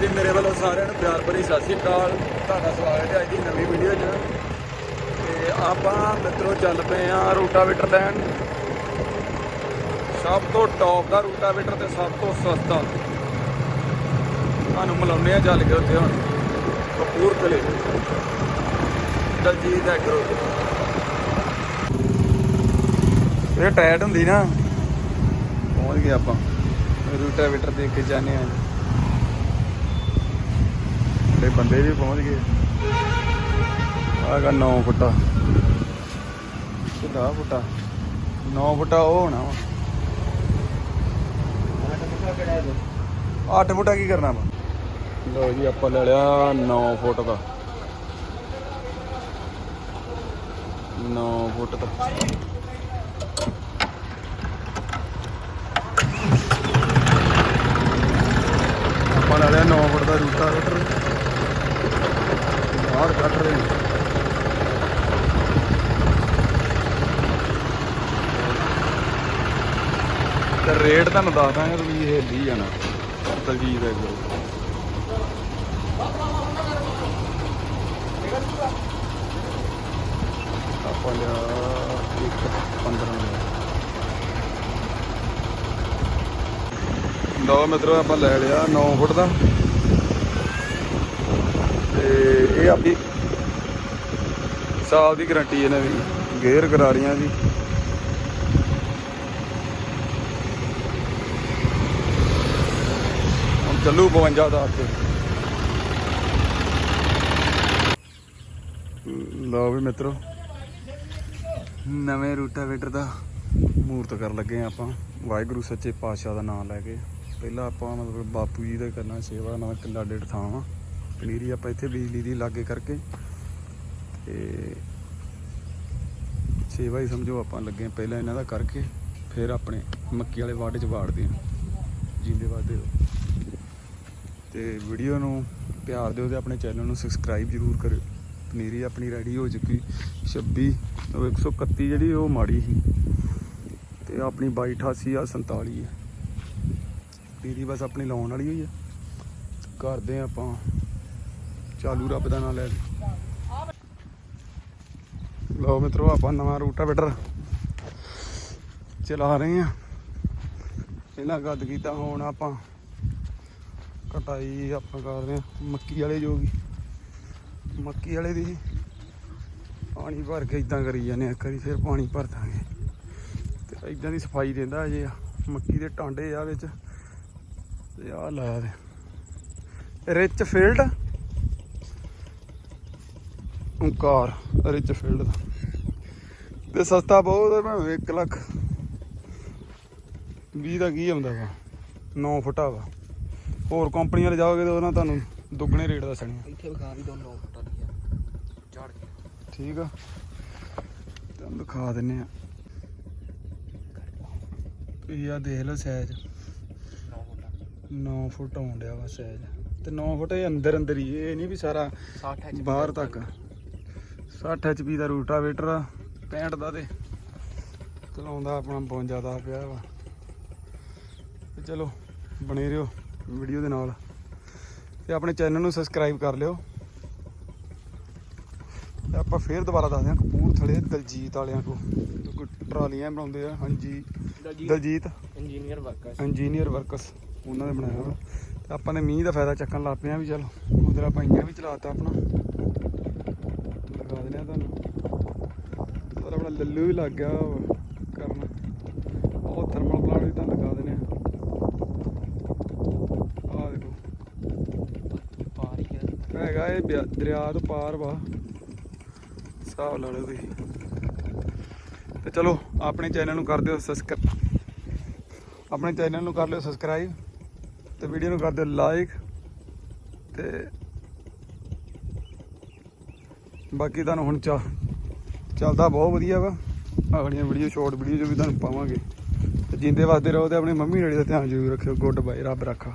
ਜੀ, ਮੇਰੇ ਵੱਲੋਂ ਸਾਰਿਆਂ ਨੂੰ ਪਿਆਰ ਭਰੀ ਸਤਿ ਸ਼੍ਰੀ ਅਕਾਲ। ਤੁਹਾਡਾ ਸਵਾਗਤ ਹੈ ਅੱਜ ਦੀ ਨਵੀਂ ਵੀਡੀਓ 'ਚ। ਤੇ ਆਪਾਂ ਮਿੱਤਰੋ ਚੱਲ ਪਏ ਆ ਰੂਟਾਵੇਟਰ ਲੈਣ। ਸਭ ਤੋਂ ਟੌਪ ਦਾ ਰੂਟਾਵੇਟਰ ਤੇ ਸਭ ਤੋਂ ਸਸਤਾ। ਤੁਹਾਨੂੰ ਮਿਲਾਉਂਦੇ ਆ ਚੱਲ ਕੇ ਉੱਥੇ ਹੁਣ। ਕਪੂਰਥਲੇ। ਦਲਜੀਤ ਐਗਰੋ ਇਹ ਟਾਇਰ ਹੁੰਦੀ ਨਾ। ਪਹੁੰਚ ਗਏ ਆਪਾਂ। ਰੂਟਾਵੇਟਰ ਦੇਖ ਕੇ ਜਾਣੇ ਆ ਤੇ ਬੰਦੇ ਵੀ ਪਹੁੰਚ ਗਏ। ਆਗਾ 9 ਫੁੱਟਾ। ਕਿੰਨਾ ਫੁੱਟਾ? 9 ਫੁੱਟਾ ਉਹ ਹੋਣਾ ਵਾ। 8 ਫੁੱਟਾ ਕੀ ਕਰਨਾ ਵਾ? ਲੋ ਜੀ, ਆਪਾਂ ਲੈ ਲਿਆ 9 ਫੁੱਟ ਦਾ। 9 ਫੁੱਟ ਦਾ। ਆਪਾਂ ਲੈ ਲਿਆ 9 ਫੁੱਟ ਦਾ ਰੂਟਾ ਰੂਟਰ। ਕੱਢ ਰਹੇ ਨੇ ਤੇ ਰੇਟ ਤੁਹਾਨੂੰ ਦੱਸ ਦਾਂਗੇ ਵੀ ਇਹ ਹਿੱਲੀ ਜਾਣਾ। ਦਲਜੀਤ ਹੈ ਕੋਲ ਆਪਾਂ ਲਿਆ ਇੱਕ 15 ਲਓ ਮਿੱਤਰੋ, ਆਪਾਂ ਲੈ ਲਿਆ 9 ਫੁੱਟ ਦਾ। ਤੇ ਇਹ ਆਪਣੀ ਸਾਲ ਦੀ ਗਾਰੰਟੀ ਇਹਨਾਂ ਦੀ, ਗੇਅਰ ਕਰਾਰੀਆਂ ਜੀ। ਹੁਣ ਚੱਲੂ 52 ਦਾ ਤੇ ਲਓ ਵੀ ਮਿੱਤਰੋ, ਨਵੇਂ ਰੂਟਾਵੇਟਰ ਦਾ ਮੂਰਤ ਕਰਨ ਲੱਗੇ ਆ ਆਪਾਂ। ਵਾਹਿਗੁਰੂ ਸੱਚੇ ਪਾਤਸ਼ਾਹ ਦਾ ਨਾਮ ਲੈ ਕੇ। ਪਹਿਲਾਂ ਆਪਾਂ ਮਤਲਬ ਬਾਪੂ ਜੀ ਦਾ ਕਰਨਾ ਸੇਵਾ, ਨਵਾਂ ਕਿੱਲਾ ਡੇਢ ਥਾਂ ਵਾ। ਪਨੀਰੀ ਆਪਾਂ ਇੱਥੇ ਬਿਜਲੀ ਦੀ ਲਾਗੇ ਕਰਕੇ ਤੇ ਸੇਵਾ ਹੀ ਸਮਝੋ ਆਪਾਂ ਲੱਗੇ ਪਹਿਲਾਂ ਇਹਨਾਂ ਦਾ ਕਰਕੇ, ਫਿਰ ਆਪਣੇ ਮੱਕੀ ਵਾਲੇ ਵਾਢ ਚ ਵਾੜਦੇ ਹਾਂ, ਜਿੰਦੇ ਵਾਦੇ ਤੇ ਵੀਡੀਓ ਨੂੰ ਪਿਆਰ ਦਿਓ ਤੇ ਆਪਣੇ ਚੈਨਲ ਨੂੰ ਸਬਸਕ੍ਰਾਈਬ ਜਰੂਰ ਕਰਿਓ। ਪਨੀਰੀ ਆਪਣੀ ਰੈਡੀ ਹੋ ਚੁੱਕੀ 26 ਉਹ 131 ਜਿਹੜੀ ਉਹ ਮਾੜੀ ਸੀ। ਤੇ ਆਪਣੀ 2288 ਆ 47 ਹੈ ਪਨੀਰੀ ਬਸ ਆਪਣੀ ਲਾਉਣ ਵਾਲੀ ਹੋਈ ਹੈ ਕਰਦੇ ਹਾਂ ਆਪਾਂ ਚਾਲੂ ਰੱਬ ਦਾ ਨਾਮ ਲੈ ਕੇ। ਲਓ ਮਿੱਤਰੋ, ਆਪਾਂ ਨਵਾਂ ਰੂਟਾ ਰੂਟਾਵੇਟਰ ਚਲਾ ਰਹੇ ਹਾਂ। ਪਹਿਲਾਂ ਗੱਦ ਕੀਤਾ, ਹੁਣ ਆਪਾਂ ਕਟਾਈ ਆਪਾਂ ਕਰ ਰਹੇ ਹਾਂ, ਮੱਕੀ ਵਾਲੇ ਜੋ ਵੀ। ਮੱਕੀ ਵਾਲੇ ਦੀ ਪਾਣੀ ਭਰ ਕੇ ਇਦਾਂ ਕਰੀ ਜਾਂਦੇ ਆ ਕਰੀ ਫਿਰ ਪਾਣੀ ਭਰ ਦਾਂਗੇ। ਤੇ ਇਦਾਂ ਦੀ ਸਫ਼ਾਈ ਰਹਿੰਦਾ ਅਜੇ ਮੱਕੀ ਦੇ ਟਾਂਡੇ ਆ ਵਿੱਚ। ਤੇ ਆ ਲਾਇਆ ਦੇ। Rich field. Onkar rich field ਦਾ। ਤੇ ਸਸਤਾ ਬਹੁਤ ਹੈ ਭਾਵੇਂ 1 ਲੱਖ। 20 ਦਾ ਕੀ ਆਉਂਦਾ ਵਾ? 9 ਫੁੱਟਾ ਵਾ। ਹੋਰ ਕੰਪਨੀ ਵਾਲੇ ਜਾਓਗੇ ਤਾਂ ਉਹਨਾਂ ਤੁਹਾਨੂੰ ਦੁੱਗਣੇ ਰੇਟ ਦੱਸਣੇ ਆ। ਇੱਥੇ ਵਿਖਾ ਵੀ ਦੋ 9 ਫੁੱਟਾ ਝਾੜ ਕੇ ਠੀਕ ਆ। ਤੁਹਾਨੂੰ ਦਿਖਾ ਦਿੰਨੇ ਆ। ਇਹ ਆ ਦੇਖ ਲਓ ਸਾਈਜ਼ 9 ਫੁੱਟਾ 9 ਫੁੱਟ ਆਉਣ ਡਿਆ ਵਾ ਸਾਈਜ਼ ਤੇ 9 ਫੁੱਟ ਇਹ ਅੰਦਰ ਅੰਦਰ ਹੀ ਇਹ ਨਹੀਂ ਵੀ ਸਾਰਾ 60 ਐਚ ਬਾਹਰ ਤੱਕ। 60 ਐਚਪੀ ਦਾ ਰੂਟਾਵੇਟਰ ਆ 65 ਦਾ ਤੇ ਚਲਾਉਂਦਾ ਆਪਣਾ 52 ਦਾ ਪਿਆ ਵਾ। ਤੇ ਚਲੋ ਬਣੇ ਰਹੋ ਵੀਡੀਓ ਦੇ ਨਾਲ। ਤੇ ਆਪਣੇ ਚੈਨਲ ਨੂੰ ਸਬਸਕ੍ਰਾਈਬ ਕਰ ਲਿਓ। ਤੇ ਆਪਾਂ ਫੇਰ ਦੁਬਾਰਾ ਦੱਸਦੇ ਹਾਂ ਕਪੂਰਥਲੇ ਦਲਜੀਤ ਵਾਲਿਆਂ ਕੋ ਟਰਾਲੀਆਂ ਬਣਾਉਂਦੇ ਆ ਹਾਂਜੀ। Daljit. Engineer worker engineer works ਉਹਨਾਂ ਨੇ ਬਣਾਇਆ ਤੇ ਆਪਾਂ ਨੇ ਮੀਂਹ ਦਾ ਫਾਇਦਾ ਚੱਕਣ ਲੱਗ ਪਏ ਆ ਵੀ ਚਲ ਉਧਰ ਆਪਾਂ ਇੰਜਨ ਵੀ ਚਲਾਤਾ ਆਪਣਾ। ਲਗਾ ਆ ਤੁਹਾਨੂੰ। ਪਰ ਆਪਣਾ ਲੱਲੂ ਵੀ ਲੱਗ ਗਿਆ ਕਰਨ। ਉਹ ਥਰਮਲ ਪਲਾਂਟ ਵੀ ਤੁਹਾਨੂੰ ਲਗਾ ਦਿੰਦੇ ਆ। ਆ ਦੇਖੋ। ਪਾਰ ਹੀ ਗਿਆ ਹੈਗਾ ਇਹ ਦਰਿਆ ਤੋਂ ਪਾਰ ਵਾ। ਹਿਸਾਬ ਲਾ ਲਓ ਤੁਸੀਂ। ਤੇ ਚਲੋ, ਆਪਣੇ ਚੈਨਲ ਨੂੰ ਕਰ ਦਿਓ ਸਬਸਕ੍ਰਾਈਬ ਆਪਣੇ ਚੈਨਲ ਨੂੰ ਕਰ ਲਿਓ ਸਬਸਕ੍ਰਾਈਬ ਤੇ ਵੀਡੀਓ ਨੂੰ ਕਰ ਦਿਓ ਲਾਈਕ ਤੇ ਬਾਕੀ ਤੁਹਾਨੂੰ ਹੁਣ ਚਾ ਚੱਲਦਾ ਬਹੁਤ ਵਧੀਆ ਵਾ। ਅਗਲੀਆਂ ਵੀਡੀਓ ਸ਼ਾਰਟ ਵੀਡੀਓ ਜੋ ਵੀ ਤੁਹਾਨੂੰ ਪਾਵਾਂਗੇ। ਤੇ ਜਿੰਦੇ ਵਾਸਤੇ ਰਹੋ ਤੇ ਆਪਣੀ ਮੰਮੀ ਡੈਡੀ ਦਾ ਧਿਆਨ ਜ਼ਰੂਰ ਰੱਖਿਓ। ਗੁੱਡ ਬਾਏ, ਰੱਬ ਰੱਖਾ।